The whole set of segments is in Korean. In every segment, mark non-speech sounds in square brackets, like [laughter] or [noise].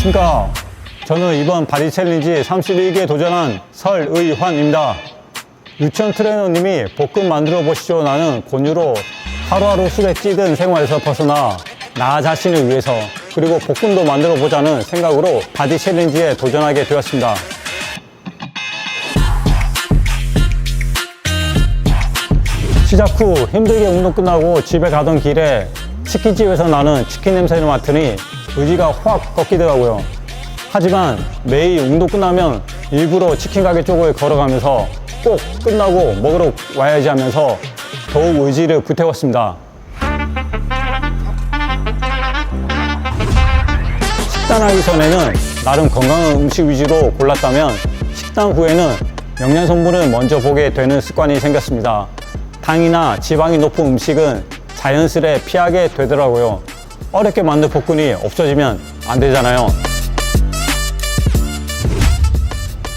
안녕하십니까. 저는 이번 바디 챌린지 31기에 도전한 설의환입니다. 유치원 트레이너님이 볶음 만들어 보시죠. 나는 권유로 하루하루 술에 찌든 생활에서 벗어나 나 자신을 위해서 그리고 볶음도 만들어 보자는 생각으로 바디 챌린지에 도전하게 되었습니다. 시작 후 힘들게 운동 끝나고 집에 가던 길에 치킨집에서 나는 치킨 냄새를 맡으니 의지가 확 꺾이더라고요. 하지만 매일 운동 끝나면 일부러 치킨 가게 쪽을 걸어가면서 꼭 끝나고 먹으러 와야지 하면서 더욱 의지를 불태웠습니다. 식단하기 전에는 나름 건강한 음식 위주로 골랐다면 식단 후에는 영양 성분을 먼저 보게 되는 습관이 생겼습니다. 당이나 지방이 높은 음식은 자연스레 피하게 되더라고요. 어렵게 만든 복근이 없어지면 안 되잖아요.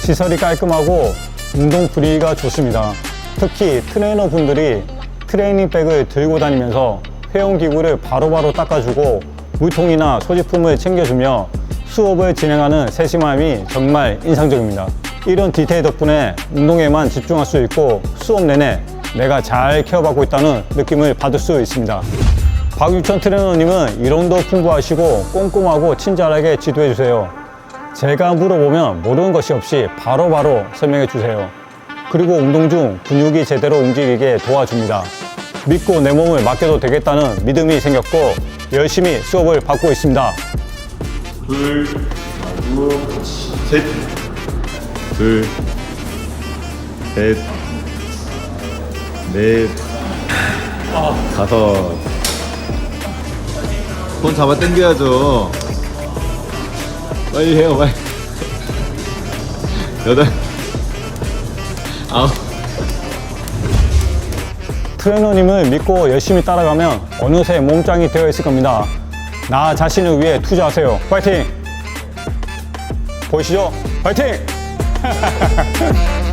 시설이 깔끔하고 운동 분위기가 좋습니다. 특히 트레이너 분들이 트레이닝 백을 들고 다니면서 회원기구를 바로바로 닦아주고 물통이나 소지품을 챙겨주며 수업을 진행하는 세심함이 정말 인상적입니다. 이런 디테일 덕분에 운동에만 집중할 수 있고 수업 내내 내가 잘 케어받고 있다는 느낌을 받을 수 있습니다. 박유천 트레이너님은 이론도 풍부하시고 꼼꼼하고 친절하게 지도해 주세요. 제가 물어보면 모르는 것이 없이 바로 바로 설명해 주세요. 그리고 운동 중 근육이 제대로 움직이게 도와줍니다. 믿고 내 몸을 맡겨도 되겠다는 믿음이 생겼고 열심히 수업을 받고 있습니다. 둘, 두, 셋. 둘, 셋, 넷, 다섯. 손 잡아 당겨야죠. 빨리 해요, [laughs] 빨리. 여덟, 아홉. 트레이너님을 믿고 열심히 따라가면 어느새 몸짱이 되어 있을 겁니다. 나 자신을 위해 투자하세요. 파이팅! 보이시죠? 파이팅! [laughs]